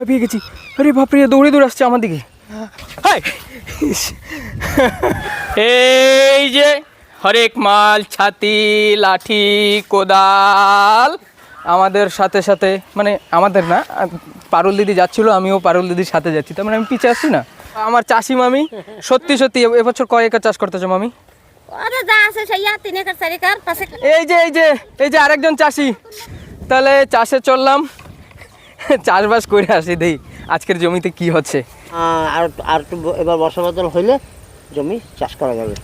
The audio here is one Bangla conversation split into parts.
পেয়ে গেছি। আরে বাপরে দৌড়ে দৌড়ে আসছে আমার দিকে। হাই! এই যে হরেক মাল ছাতি লাঠি কোদাল আমাদের সাথে সাথে মানে আমাদের না পারুল দিদি যাচ্ছিল আমিও পারুল দিদির সাথে যাচ্ছি। তার মানে আমি পিছিয়ে আসছি না? আমার চাষি মামি সত্যি সত্যি এবছর কয় একর চাষ করতেছো মামি? এই যে এই যে এই যে আরেকজন চাষি। তাহলে চাষে চললাম। চাষবাস করে আসি দেই আজকের জমিতে কি হচ্ছে? আর আর একটু এবার বর্ষা বদল হইলে জমি চাষ করা যাবে।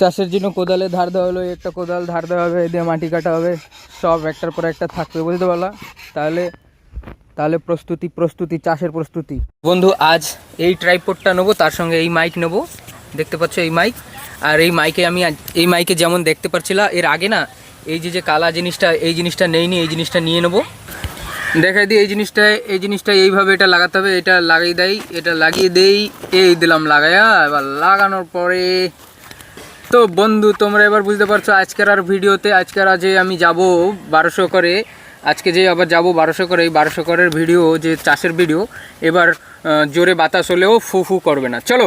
চাষের জন্য কোদালে ধার দেওয়া হলো একটা কোদাল ধার দেওয়া হবে দিয়ে মাটি কাটা হবে সব একটার পর একটা থাকবে বুঝতে পারলা? তাহলে তাহলে প্রস্তুতি প্রস্তুতি চাষের প্রস্তুতি। বন্ধু আজ এই ট্রাইপোডটা নেব তার সঙ্গে এই মাইক নেব। দেখতে পাচ্ছ এই মাইক আর এই মাইকে আমি এই মাইকে যেমন দেখতে পাচ্ছিলা এর আগে না এই যে যে কালা জিনিসটা, এই জিনিসটা নেইনি, এই জিনিসটা নিয়ে নেব। দেখাই দিই, এই জিনিসটা এই জিনিসটা এইভাবে এটা লাগাতে হবে, এটা লাগিয়ে দেয় এটা লাগিয়ে দেই, এই দিলাম লাগাইয়া এবার লাগানোর পরে, তো বন্ধু, তোমরা এবার বুঝতে পারছ, আজকের আর ভিডিওতে, আজকের আজ আমি যাব বারোশো করে, আজকে যে আবার যাব বারোশো করে, এই বারোশো করের ভিডিও, যে চাষের ভিডিও, এবার জোরে বাতাস হলেও ফু ফু করবে না। চলো!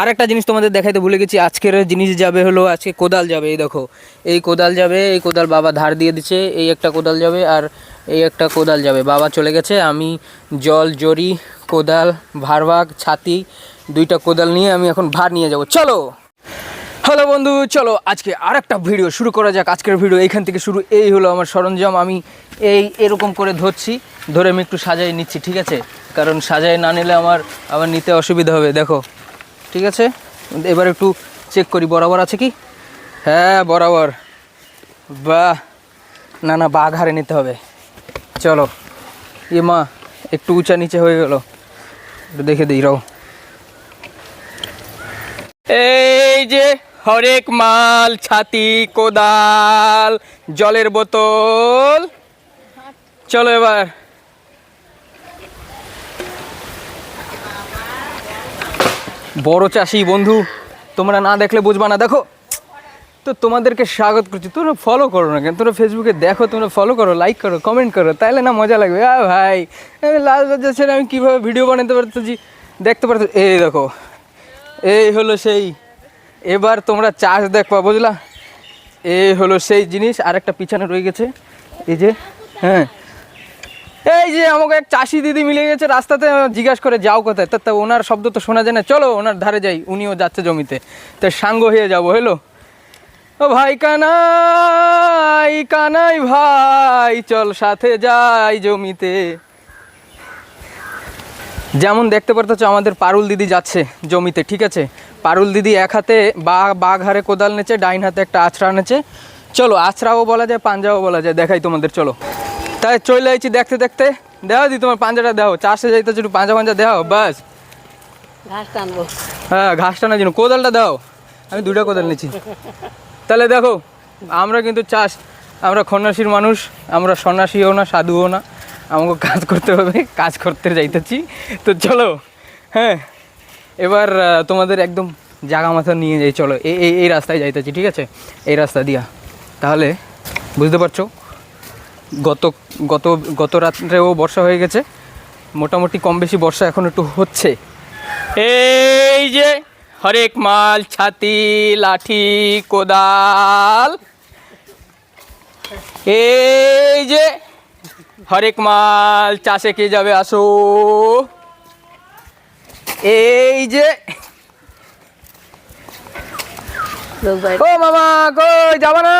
আর একটা জিনিস তোমাদের দেখাইতে ভুলে গেছি, আজকের জিনিস যাবে হলো, আজকে কোদাল যাবে, এই দেখো। এই কোদাল যাবে, এই কোদাল বাবা ধার দিয়ে দিচ্ছে, এই একটা কোদাল যাবে আর এই একটা কোদাল যাবে। বাবা চলে গেছে, আমি জল, জরি, কোদাল, ভারবাগ, ছাতি, দুইটা কোদাল নিয়ে আমি এখন ভার নিয়ে যাব। চলো! হ্যালো বন্ধু, চলো, আজকে আর একটা ভিডিও শুরু করা যাক। আজকের ভিডিও এইখান থেকে শুরু, এই হলো আমার সরঞ্জাম, আমি এই এরকম করে ধরছি, ধরে আমি একটু সাজাই নিচ্ছি, ঠিক আছে? কারণ সাজাই না নিলে আমার আবার নিতে অসুবিধা হবে, দেখো। ঠিক আছে? এবার একটু চেক করি, বরাবর আছে কি? হ্যাঁ বরাবর। বাহ! না না, বাঘ হারে নিতে হবে। চলো। এ মা, একটু উঁচা নিচে হয়ে গেল। দেখে দিই, রাও। এই যে হরেক মাল, ছাতি, কোদাল, জলের বোতল। চলো এবার। বড় চাষি বন্ধু, তোমরা না দেখলে বুঝবা না। দেখো, তো তোমাদেরকে স্বাগত করছি। তোমরা ফলো করো না কেন? তোমরা ফেসবুকে দেখো, তোমরা ফলো করো লাইক করো কমেন্ট করো তাহলে না মজা লাগবে। আ ভাই লাল বাজার ছেড়ে আমি কীভাবে ভিডিও বানাতে পারতেছি? দেখতে পারতো, এই দেখো, এই হলো সেই, এবার তোমরা চাষ দেখবা, বুঝলা? এই হলো সেই জিনিস আর একটা পিছনে রয়ে গেছে। এই যে হ্যাঁ এই যে আমাকে এক চাষি দিদি মিলে গেছে রাস্তাতে জিজ্ঞাসা করে, যাও কোথায়? তা ওনার শব্দ তো শোনা যায় না। চলো, ওনার ধারে যাই, উনিও যাচ্ছে জমিতে। তো সাঙ্গ হয়ে যাব, হলো? ও ভাই কানাই কানাই ভাই, চল সাথে যাই জমিতে। যেমন দেখতে পারতেছো, আমাদের পারুল দিদি যাচ্ছে জমিতে, ঠিক আছে? পারুল দিদি এক হাতে বা বাঘ হারে কোদাল নেছে ডাইন হাতে একটা আছড়া নেছে চলো, আছড়াও বলা যায়, পাঞ্জাও বলা যায়, দেখাই তোমাদের, চলো। তাই চলে আইছি দেখতে দেখতে। দেওয়া দি তোমার পাঞ্জাটা দেও। চাষে যাইতেছো একটু পাঞ্জা পাঞ্জা দেও বাস ঘাস টানবো। হ্যাঁ ঘাসটা না জন্য। কোদালটা দাও। আমি দুটা কোদাল নিচ্ছি। তাহলে দেখো আমরা কিন্তু চাষ আমরা সন্ন্যাসীর মানুষ আমরা সন্ন্যাসীও না সাধুও না। আমাকে কাজ করতে হবে কাজ করতে যাইতেছি। তো চলো হ্যাঁ এবার তোমাদের একদম জাগা মাথা নিয়ে যাই চলো। এই এই রাস্তায় যাইতেছি ঠিক আছে? এই রাস্তা দিয়া। তাহলে বুঝতে পারছ? গত গত গত রাত্রেও বর্ষা হয়ে গেছে। মোটামুটি কম বেশি বর্ষা এখন একটু হচ্ছে। এই যে হরেক মাল ছাতি লাঠি কোদাল। এই যে হরেক মাল চাষে কে যাবে আসো। এই যে ও মামা কই যাবা না?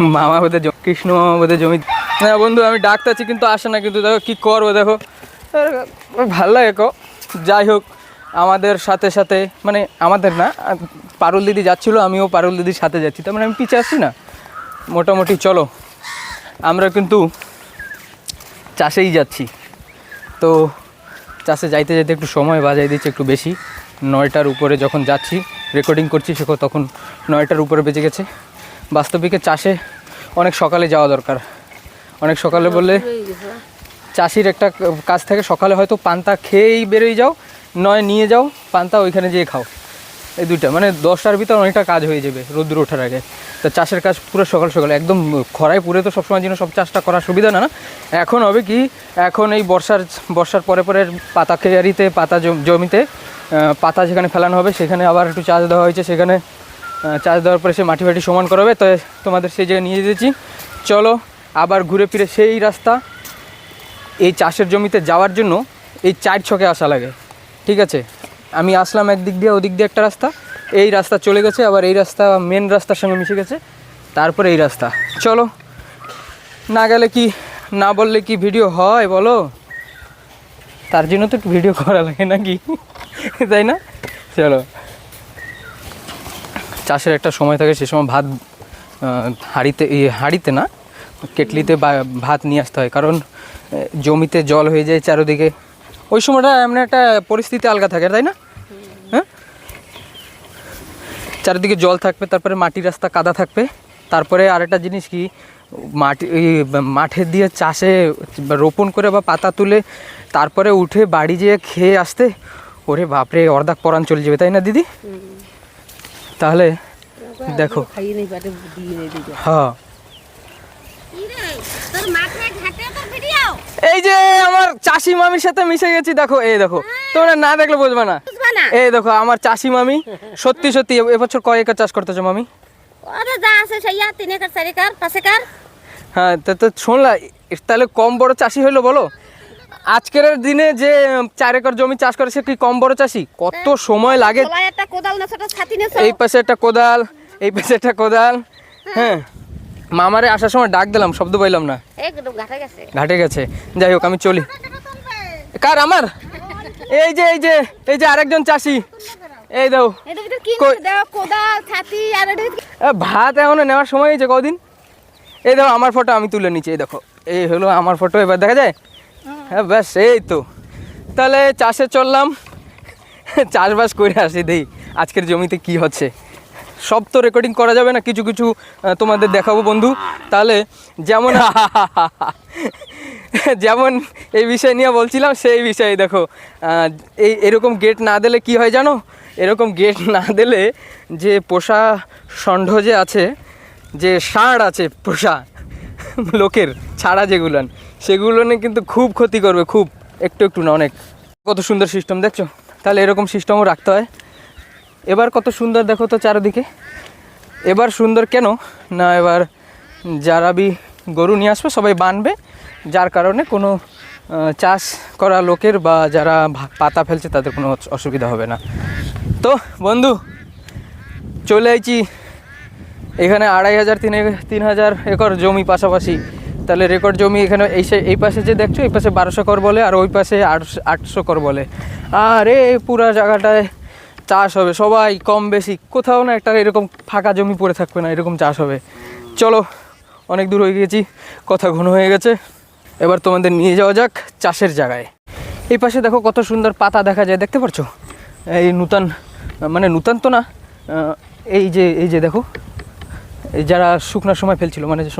মামা বোধহয় জ- কৃষ্ণ মামা বোধহয় জমি। না বন্ধু আমি ডাকতেছি কিন্তু আসে না কিন্তু দেখো কি করব দেখো। ভালো লাগে কো। যাই হোক আমাদের সাথে সাথে মানে আমাদের না পারুল দিদি যাচ্ছিল আমিও পারুল দিদির সাথে যাচ্ছি। তার মানে আমি পিছিয়ে আসছি না। মোটামুটি চলো আমরা কিন্তু চাষেই যাচ্ছি। তো চাষে যাইতে যাইতে একটু সময় বাজাই দিচ্ছে একটু বেশি। নয়টার উপরে যখন যাচ্ছি রেকর্ডিং করছি সেখন তখন নয়টার উপরে বেজে গেছে। বাস্তবিকে চাষে অনেক সকালে যাওয়া দরকার। অনেক সকালে বললে চাষির একটা কাজ থাকে, সকালে হয়তো পান্তা খেয়েই বেরোই যাও, নয় নিয়ে যাও, পান্তা ওইখানে যেয়ে খাও। এই দুইটা মানে দশটার ভিতর অনেকটা কাজ হয়ে যাবে রোদ্র ওঠার আগে। তো চাষের কাজ পুরো সকাল সকাল, একদম খরায় পুরে তো সবসময় জন্য সব চাষটা করার সুবিধা না না? এখন হবে কি, এখন এই বর্ষার বর্ষার পরে পরে পাতা কেয়ারিতে পাতা জমিতে পাতা যেখানে ফেলানো হবে, সেখানে আবার একটু চাষ দেওয়া হয়েছে, সেখানে চাষ দেওয়ার পরে সে মাটি ফাটি সমান করাবে। তো তোমাদের সেই জায়গায় নিয়ে যেতেছি চলো, আবার ঘুরে ফিরে সেই রাস্তা, এই চাষের জমিতে যাওয়ার জন্য এই চার ছকে আসা লাগে। ঠিক আছে? আমি আসলাম একদিক দিয়ে, ওদিক দিয়ে একটা রাস্তা। এই রাস্তা চলে গেছে, আবার এই রাস্তা মেন রাস্তার সঙ্গে মিশে গেছে। তারপরে এই রাস্তা। চলো, না গেলে কি, না বললে কি ভিডিও হয় বলো? তার জন্য তো ভিডিও করা লাগে নাকি? তাই না? চলো। চাষের একটা সময় থাকে, সে সময় ভাত হাঁড়িতে হাঁড়িতে না, কেটলিতে ভাত নিয়ে আসতে হয়। কারণ জমিতে জল হয়ে যায় চারোদিকে। ওই সময়টা এমন একটা পরিস্থিতি আলগা থাকে, তাই না? হ্যাঁ? চারিদিকে জল থাকবে, তারপরে মাটি রাস্তা কাদা থাকবে। তারপরে আরেকটা জিনিস কি, মাটি মাঠে দিয়ে চাষে রোপণ করে বা পাতা তুলে, তারপরে উঠে বাড়ি যেয়ে খেয়ে আসতে ওরে বাপরে, অর্ধাক পরাণ চলে যাবে, তাই না, দিদি? তাহলে দেখো। হ্যাঁ। এই যে আমার চাষি মামির সাথে মিশে গেছি, দেখো, এই দেখো। তোমরা না দেখলে বুঝবে না। এই দেখো, আমার চাষি মামি, সত্যি সত্যি এবছর কয় একর চাষ করতেছো মামি? হ্যাঁ তা, তো, শুনলা তাহলে কম বড় চাষি হইল বলো? আজকের দিনে যে চার একর জমি চাষ করে সে কি কম বড় চাষি? কত সময় লাগে? এই পাশে একটা কোদাল এই পাশে একটা কোদাল। হ্যাঁ। মামারে আসার সময় ডাক দিলাম শব্দ পাইলাম না। ঘাটে গেছে। যাই হোক আমি চলি। কার আমার? এই যে এই যে এই যে আরেকজন চাষি। এই দাও। ভাত এখনও নেওয়ার সময় হয়েছে কদিন? এই দেখো আমার ফটো আমি তুলে নিচ্ছি। এই দেখো এই হলো আমার ফটো এবার দেখা যায়? হ্যাঁ ব্যাস, এই তো। তাহলে চাষে চললাম। চাষবাস করে আসি দেই, আজকের জমিতে কি হচ্ছে। সব তো রেকর্ডিং করা যাবে না, কিছু কিছু তোমাদের দেখাবো বন্ধু। তাহলে যেমন যেমন এই বিষয় নিয়ে বলছিলাম, সেই বিষয়ে দেখো। এই, এরকম গেট না দিলে কি হয় জানো? এরকম গেট না দিলে যে পোষা ষণ্ঢ যে আছে, যে ষাঁড় আছে পোষা, লোকের, ছাড়া যেগুলান সেগুলো নিয়ে কিন্তু খুব ক্ষতি করবে, খুব, একটু একটু না, অনেক। কত সুন্দর সিস্টেম দেখছ? তাহলে এরকম সিস্টেমও রাখতে হয়। এবার কত সুন্দর, দেখো তো চারিদিকে। এবার সুন্দর কেন? না, এবার যারা বি গরু নিয়ে আসবে, সবাই বানবে। যার কারণে কোনো চাষ করা লোকের বা যারা পাতা ফেলছে, তাদের কোনো অসুবিধা হবে না। তো, বন্ধু, চলে আইছি। এখানে আড়াই হাজার, তিন তিন হাজার একর জমি পাশাপাশি। তাহলে রেকর্ড জমি এখানে এই এই পাশে যে দেখছ, এই পাশে বারোশো কর বলে আর ওই পাশে আটশো কর বলে। আর এই পুরা জায়গাটায় চাষ হবে। সবাই কম বেশি। কোথাও না একটা এরকম ফাঁকা জমি পড়ে থাকবে না, এরকম চাষ হবে। চলো, অনেক দূর হয়ে গেছি কথা ঘন হয়ে গেছে। এবার তোমাদের নিয়ে যাওয়া যাক চাষের জায়গায়। এই পাশে দেখো কত সুন্দর পাতা দেখা যায়, দেখতে পাচ্ছ এই নূতন মানে নূতন তো না এই যে এই যে দেখো যারা শুকনোর সময় ফেলছিল মানে যে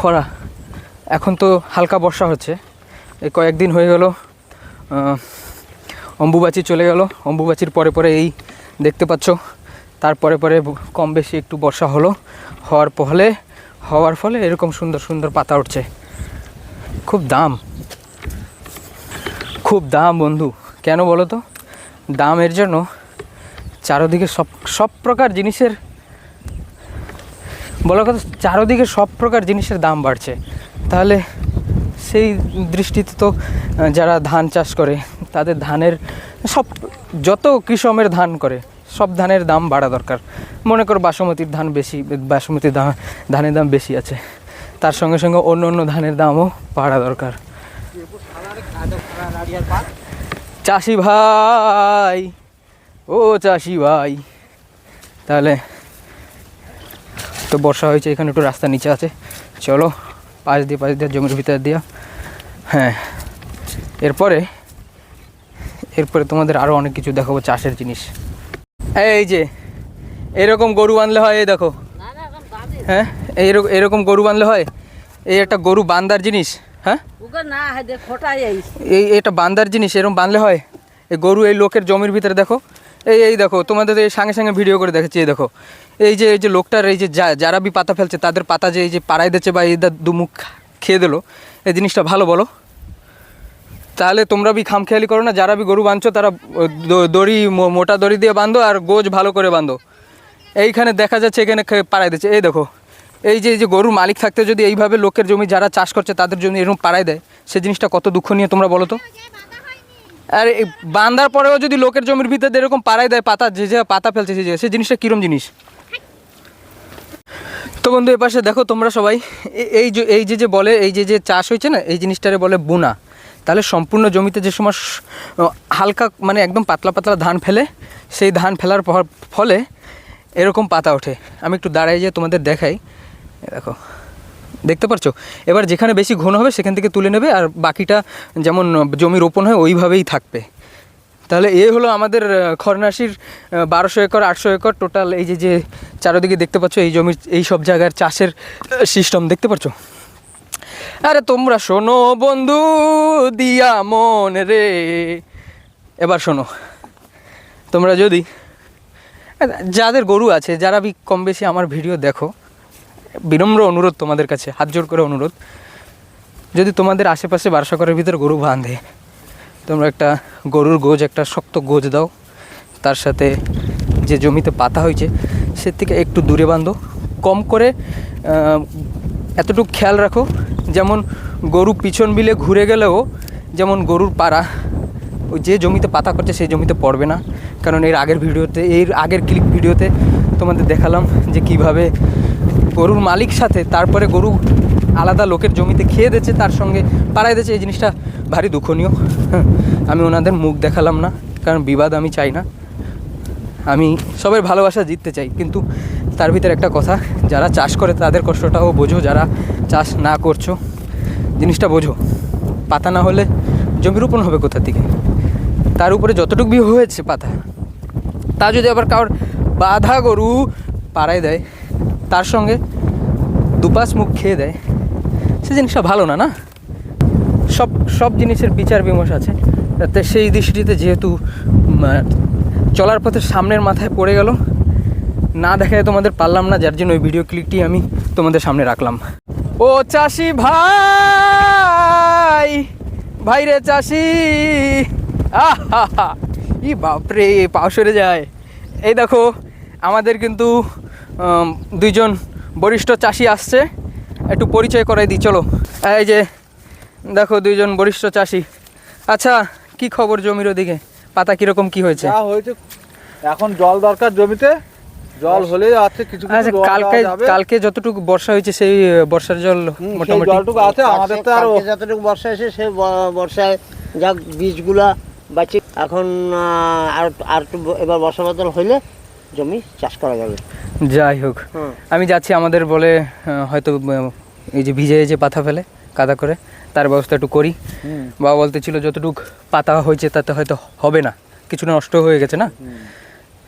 খরা, এখন তো হালকা বর্ষা হচ্ছে। এই কয়েকদিন হয়ে গেল অম্বুবাচি চলে গেল। অম্বুবাচির পরে পরে এই দেখতে পাচ্ছ তারপরে পরে কম বেশি একটু বর্ষা হলো। হওয়ার ফলে হওয়ার ফলে এরকম সুন্দর সুন্দর পাতা উঠছে। খুব দাম। খুব দাম, বন্ধু। কেন বলো তো? দামের জন্য চারোদিকে সব সব প্রকার জিনিসের বলার কথা, চারোদিকে সব প্রকার জিনিসের দাম বাড়ছে। তাহলে সেই দৃষ্টিতে তো যারা ধান চাষ করে, তাদের ধানের সব, যত কৃষমের ধান করে, সব ধানের দাম বাড়া দরকার। মনে করো বাসমতির ধান বেশি বাসমতির দাম ধানের দাম বেশি আছে। তার সঙ্গে সঙ্গে অন্য অন্য ধানের দামও বাড়া দরকার। চাষি ভাই, ও চাষি ভাই, তাহলে তো বর্ষা হয়েছে এখানে একটু রাস্তা নিচে আছে। চলো পাশ দিয়ে পাশ দিয়ে জমির ভিতর দিয়া। হ্যাঁ এরপরে এরপরে তোমাদের আরও অনেক কিছু দেখাবো চাষের জিনিস। এই যে এরকম গরু বাঁধলে হয় এই দেখো। হ্যাঁ এইরকম এরকম গরু বাঁধলে হয়? এই একটা গরু বান্দার জিনিস হ্যাঁ? এই। এটা বান্দার জিনিস এরকম বাঁধলে হয়? এই গরু এই লোকের জমির ভিতরে দেখো। এই এই দেখো, তোমাদের এই সঙ্গে সঙ্গে ভিডিও করে দেখাচ্ছি, এই দেখো। এই যে এই যে লোকটার, এই যে যারা বি পাতা ফেলছে, তাদের পাতা যে, এই যে পাড়ায় দিচ্ছে বা এই দুমুখ খেয়ে দিলো, এই জিনিসটা ভালো বলো। তাহলে তোমরা বি খামখেয়ালি করো না, যারা বি গরু বাঁধছো, তারা দড়ি মোটা দড়ি দিয়ে বাঁধো আর গোজ ভালো করে বাঁধো। এইখানে দেখা যাচ্ছে এখানে পাড়াই দিচ্ছে এই দেখো, এই যে এই যে গরুর মালিক থাকতে যদি এইভাবে লোকের জমি যারা চাষ করছে, তাদের জমি এরকম পাড়ায় দেয়, সে জিনিসটা কত দুঃখ নিয়ে তোমরা বলো তো? আর, এই বান্ধার পরেও যদি লোকের জমির ভিতরে এরকম পাড়াই দেয় পাতা, যে যে পাতা ফেলছে, যে সে জিনিসটা কিরম জিনিস? তো বন্ধু এপাশে দেখো তোমরা সবাই, এ- এই যে এই যে যে বলে, এই যে যে চাষ হয়েছে না, এই জিনিসটারে বলে বুনা। তাহলে সম্পূর্ণ জমিতে যে সময় হালকা মানে একদম পাতলা পাতলা ধান ফেলে, সেই ধান ফেলার ফলে এরকম পাতা ওঠে। আমি একটু দাঁড়াই যে তোমাদের দেখাই। দেখো। দেখতে পারছ? এবার যেখানে বেশি ঘন হবে সেখান থেকে তুলে নেবে আর বাকিটা যেমন জমি রোপণ হয় ওইভাবেই থাকবে। তাহলে এ হলো আমাদের খরনাশির বারোশো একর, আটশো একর টোটাল এই যে যে চারোদিকে দেখতে পাচ্ছ এই জমির, এই সব জায়গার চাষের সিস্টেম, দেখতে পাচ্ছ আরে তোমরা শোনো বন্ধু, দিয়া মন রে। এবার শোনো, তোমরা যদি যাদের গরু আছে, যারা কম বেশি আমার ভিডিও দেখো বিনম্র অনুরোধ তোমাদের কাছে, হাত জোর করে অনুরোধ। যদি তোমাদের আশেপাশে বারোশো করের ভিতরে গরু বাঁধে, তোমরা একটা গরুর গোজ, একটা শক্ত গোজ দাও। তার সাথে যে জমিতে পাতা হয়েছে, সে থেকে একটু দূরে বাঁধো। কম করে এতটুকু খেয়াল রাখো, যেমন গরু পিছন বিলে ঘুরে গেলেও, যেমন গরুর পাড়া, ওই যে জমিতে পাতা করছে, সেই জমিতে পড়বে না। কারণ এর আগের ভিডিওতে, এর আগের ক্লিপ ভিডিওতে তোমাদের দেখালাম যে কীভাবে গরুর মালিক সাথে তারপরে গরু আলাদা লোকের জমিতে খেয়ে দিচ্ছে তার সঙ্গে পাড়ায় দিচ্ছে এই জিনিসটা ভারী দুঃখনীয়। আমি ওনাদের মুখ দেখালাম না, কারণ বিবাদ আমি চাই না। আমি সবাই ভালোবাসা জিততে চাই, কিন্তু তার ভিতরে একটা কথা, যারা চাষ করে তাদের কষ্টটাও বোঝো, যারা চাষ না করছ, জিনিসটা বোঝো। পাতা না হলে জমি রোপণ হবে কোথা থেকে তার উপরে যতটুকু হয়েছে পাতা, তা যদি আবার কারোর বাধা গরু পাড়ায় দেয় তার সঙ্গে দুপাশ মুখ খেয়ে দেয়। সে জিনিসটা ভালো না না? সব সব জিনিসের বিচার বিমর্শ আছে। তাতে সেই দৃষ্টিতে যেহেতু চলার পথে সামনের মাথায় পড়ে গেল, না দেখায় তোমাদের পারলাম না, যার জন্য ওই ভিডিও ক্লিপটি আমি তোমাদের সামনে রাখলাম। ও চাষি ভাই! ভাই রে চাষি! আহা ই বাপরে, পাও সরে যায়। এই দেখো, আমাদের কিন্তু দুইজন বরিষ্ঠ চাষি আসছে। একটু পরিচয় করাই দিই চলো। এই যে দেখো দুইজন বরিষ্ঠ চাষি। আচ্ছা কি খবর জমির ওদিকে? পাতা কীরকম কি হয়েছে? হয়েছে এখন জল দরকার জমিতে। জল হলে আছে কিছু আচ্ছা কালকে কালকে যতটুকু বর্ষা হয়েছে সেই বর্ষার জল মোটামুটি জলটুকু আছে আমাদের তো আরও যতটুকু বর্ষা এসে সেই বর্ষায় যাক বীজগুলা বাঁচি। এখন আর আর একটু এবার বর্ষা বাদল হইলে জমি চাষ করা যাবে। যাই হোক আমি যাচ্ছি আমাদের বলে হয়তো এই যে ভিজে যে পাতা ফেলে কাদা করে তার ব্যবস্থা একটু করি। বাবা বলতেছিল যতটুক পাতা হয়েছে তাতে হয়তো হবে না। কিছু নষ্ট হয়ে গেছে না?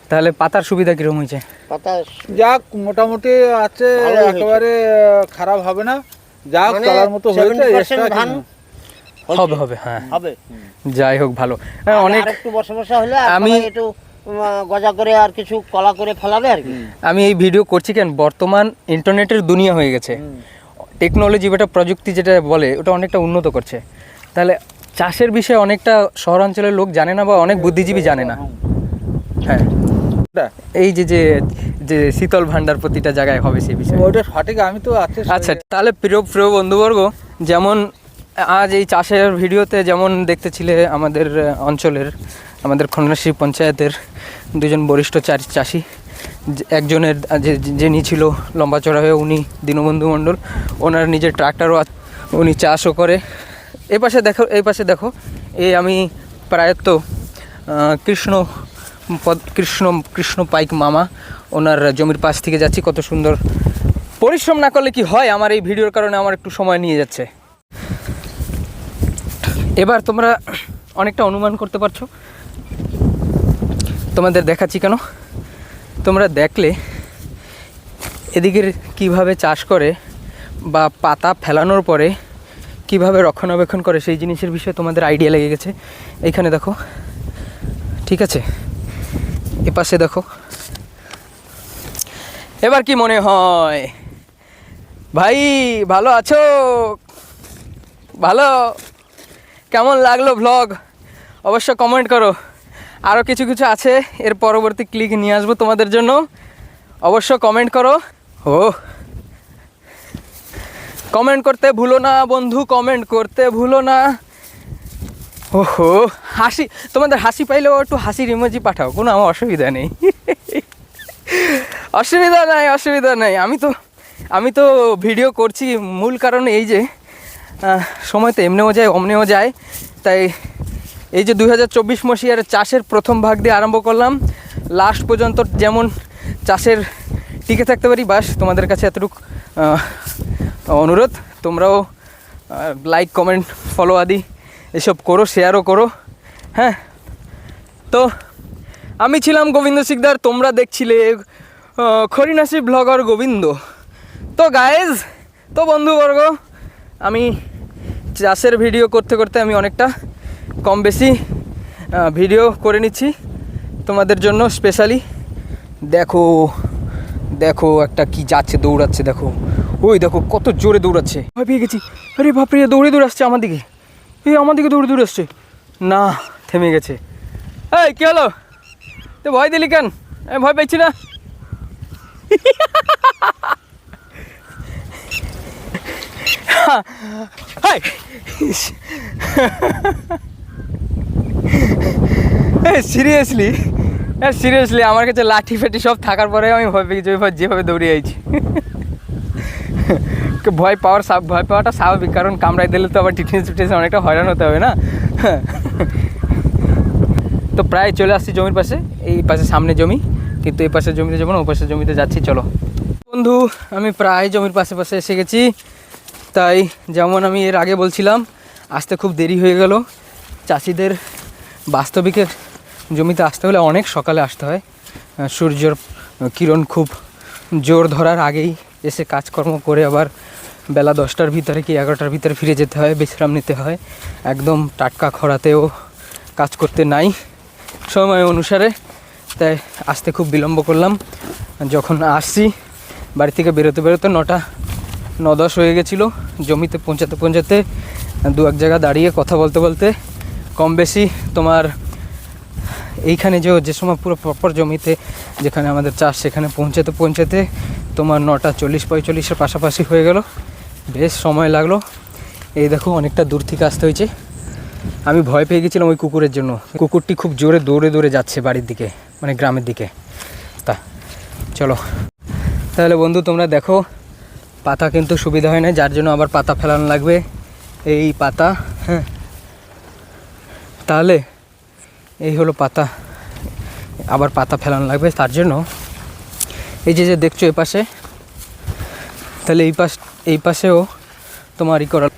তাহলে পাতার সুবিধা কীরকম হয়েছে? পাতা যাক মোটামুটি আছে একেবারে খারাপ হবে না। যাক মানে চলার মতো হয়েছে 70% ধান হবে। হবে হ্যাঁ। হবে। যাই হোক ভালো। হ্যাঁ অনেক একটু বর্ষা বর্ষা হলে আমি- একটু গজা করে আর কিছু কলা করে ফেলাবে আর কি? আমি এই ভিডিও করছি কেন? বর্তমান ইন্টারনেটের দুনিয়া হয়ে গেছে। টেকনোলজি যেটা প্রযুক্তি যেটা বলে ওটা অনেকটা উন্নত করছে। তাহলে চাষের বিষয়ে অনেকটা শহরাঞ্চলের লোক জানে না বা অনেক বুদ্ধিজীবী জানে না। হ্যাঁ। এই যে যে যে শীতল ভান্ডার প্রতিটা জায়গায় হবে সেই বিষয়ে। ওইটা সঠিক আমি তো আছে আচ্ছা তাহলে প্রিয় প্রিয় বন্ধুবর্গ যেমন আজ এই চাষের ভিডিওতে যেমন দেখতেছিলে আমাদের অঞ্চলের আমাদের খন্ডাসী পঞ্চায়েতের দুজন বরিষ্ঠ চা- চাষি একজনের, যে যিনি ছিল লম্বা চড়া হয়ে উনি দীনবন্ধু মণ্ডল, ওনার নিজের ট্রাক্টরও উনি চাষও করে। এই পাশে দেখো এই পাশে দেখো, এই আমি প্রায়ত কৃষ্ণ পদ, কৃষ্ণ কৃষ্ণ পাইক মামা, ওনার জমির পাশ থেকে যাচ্ছি, কত সুন্দর পরিশ্রম না করলে কি হয়? আমার এই ভিডিওর কারণে আমার একটু সময় নিয়ে যাচ্ছে। এবার তোমরা অনেকটা অনুমান করতে পারছ তোমাদের দেখাচ্ছি কেন? তোমরা দেখলে এদিকের কীভাবে চাষ করে বা পাতা ফেলানোর পরে কীভাবে রক্ষণাবেক্ষণ করে সেই জিনিসের বিষয়ে তোমাদের আইডিয়া লেগে গেছে। এইখানে দেখো। ঠিক আছে? এপাশে দেখো। এবার কি মনে হয়? ভাই, ভালো আছো? ভালো? কেমন লাগল ভ্লগ অবশ্য কমেন্ট করো। আরও কিছু কিছু আছে, এর পরবর্তী ক্লিক নিয়ে আসব তোমাদের জন্য। অবশ্য কমেন্ট করো। ও। কমেন্ট করতে ভুলো না বন্ধু কমেন্ট করতে ভুলো না। ওহো, হাসি, তোমাদের হাসি পাইলেও একটু হাসির ইমোজি পাঠাও, কোনো আমার অসুবিধা নেই। অসুবিধা নাই অসুবিধা নাই। আমি তো আমি তো ভিডিও করছি, মূল কারণ এই যে সময় তো এমনিও যায়, অমনিও যায়। তাই এই যে দুই হাজার চব্বিশ মসিয়ার চাষের প্রথম ভাগ দিয়ে আরম্ভ করলাম। লাস্ট পর্যন্ত যেমন চাষের টিকে থাকতে পারি, বাস তোমাদের কাছে এতটুকু অনুরোধ। তোমরাও লাইক কমেন্ট ফলো আদি এসব করো শেয়ারও করো। হ্যাঁ? তো আমি ছিলাম গোবিন্দ সিকদার তোমরা দেখছিলে খরিনাসি ব্লগার গোবিন্দ। তো গায়েজ তো বন্ধুবর্গ, আমি চাষের ভিডিও করতে করতে আমি অনেকটা কম বেশি ভিডিও করে নিচ্ছি তোমাদের জন্য স্পেশালি দেখো দেখো একটা কি যাচ্ছে, দৌড়াচ্ছে, দেখো। ওই দেখো কত জোরে দৌড়াচ্ছে। ভয় পেয়ে গেছি। আরে বাপরে, দৌড়ে দৌড়ে আসছে আমার দিকে। এই আমার দিকে দৌড়ে দৌড়ে আসছে। না, থেমে গেছে। এই, কী হলো? তো ভয় দিলি কেন? আমি ভয় পাইছি না। হাই সিরিয়াসলি হ্যাঁ সিরিয়াসলি আমার কাছে লাঠি ফেটি সব থাকার পরে আমি ভয় ভয় যেভাবে দৌড়ে আইছি। ভয় পাওয়ার ভয় পাওয়াটা স্বাভাবিক, কারণ কামড়াই দিলে তো আবার টিটনেস টিটনেস অনেকটা হয়রান হতে হবে না? তো প্রায় চলে আসছি জমির পাশে, এই পাশে সামনে জমি, কিন্তু এই পাশের জমিতে যাব না, ওই পাশের জমিতে যাচ্ছি, চলো। বন্ধু, আমি প্রায় জমির পাশে পাশে এসে গেছি, তাই যেমন আমি এর আগে বলছিলাম, আসতে খুব দেরি হয়ে গেল, চাষিদের বাস্তবিকের জমিতে আসতে হলে অনেক সকালে আসতে হয়। সূর্যর কিরণ খুব জোর ধরার আগেই এসে কাজকর্ম করে আবার বেলা দশটার ভিতরে কি এগারোটার ভিতরে ফিরে যেতে হয়, বিশ্রাম নিতে হয়। একদম টাটকা খরাতেও কাজ করতে নাই সময় অনুসারে। তাই আসতে খুব বিলম্ব করলাম। যখন আসছি, বাড়ি থেকে বেরোতে বেরোতে নটা ন দশ হয়ে গেছিল। জমিতে পৌঁছাতে পৌঁছাতে দু এক জায়গা দাঁড়িয়ে কথা বলতে বলতে কম বেশি তোমার এইখানে যে যে সময় পুরো প্রপার জমিতে যেখানে আমাদের চাষ সেখানে পৌঁছাতে পৌঁছাতে তোমার নটা চল্লিশ পঁয়তাল্লিশের পাশাপাশি হয়ে গেল। বেশ সময় লাগল। এই দেখো অনেকটা দূর থেকে আসতে হয়েছে। আমি ভয় পেয়ে গেছিলাম ওই কুকুরের জন্য। কুকুরটি খুব জোরে দৌড়ে দৌড়ে যাচ্ছে বাড়ির দিকে মানে গ্রামের দিকে। তা, চলো। তাহলে বন্ধু, তোমরা দেখো, পাতা কিন্তু সুবিধা হয় না যার জন্য আবার পাতা ফেলানো লাগবে। এই পাতা হ্যাঁ তাহলে এই হলো পাতা। আবার পাতা ফেলানো লাগবে তার জন্য। এই যে যে দেখছ এই পাশে, তাহলে এই পাশ, এই পাশেও তোমার ই করা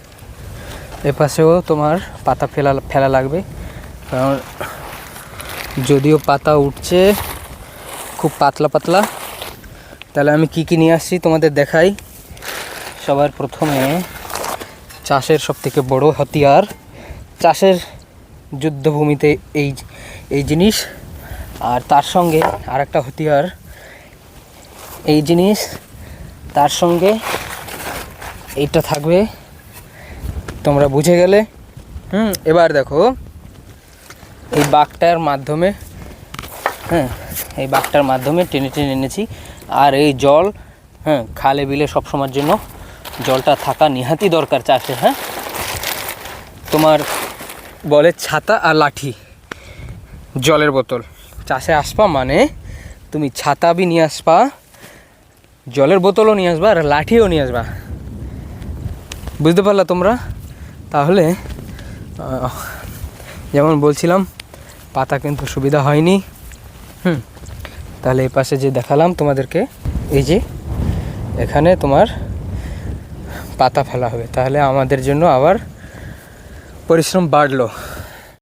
এ পাশেও তোমার পাতা ফেলা ফেলা লাগবে। কারণ যদিও পাতা উঠছে খুব পাতলা পাতলা, তাহলে আমি কি কি নিয়ে আসছি তোমাদের দেখাই। সবার প্রথমে চাষের সব থেকে বড় হাতিয়ার, চাষের যুদ্ধভূমিতে এই এই জিনিস। আর তার সঙ্গে আর একটা হাতিয়ার, এই জিনিস, তার সঙ্গে এইটা থাকবে। তোমরা বুঝে গেলে। হুম, এবার দেখো, এই বাঘটার মাধ্যমে হ্যাঁ এই বাঘটার মাধ্যমে টেনে টেনে এনেছি। আর এই জল হ্যাঁ খালে বিলে সব সময়ের জন্য জলটা থাকা নিহাতি দরকার চাষে হ্যাঁ। তোমার বলে ছাতা আর লাঠি, জলের বোতল। চাষে আসবা মানে তুমি ছাতা বি নিয়ে আসবা, জলের বোতলও নিয়ে আসবা আর লাঠিও নিয়ে আসবা। বুঝতে পারলা তোমরা? তাহলে যেমন বলছিলাম, পাতা কিন্তু সুবিধা হয়নি। হুম, তাহলে এই পাশে যে দেখালাম তোমাদেরকে, এই যে এখানে তোমার পাতা ফেলা হবে। তাহলে আমাদের জন্য আবার পরিশ্রম বাড়লো।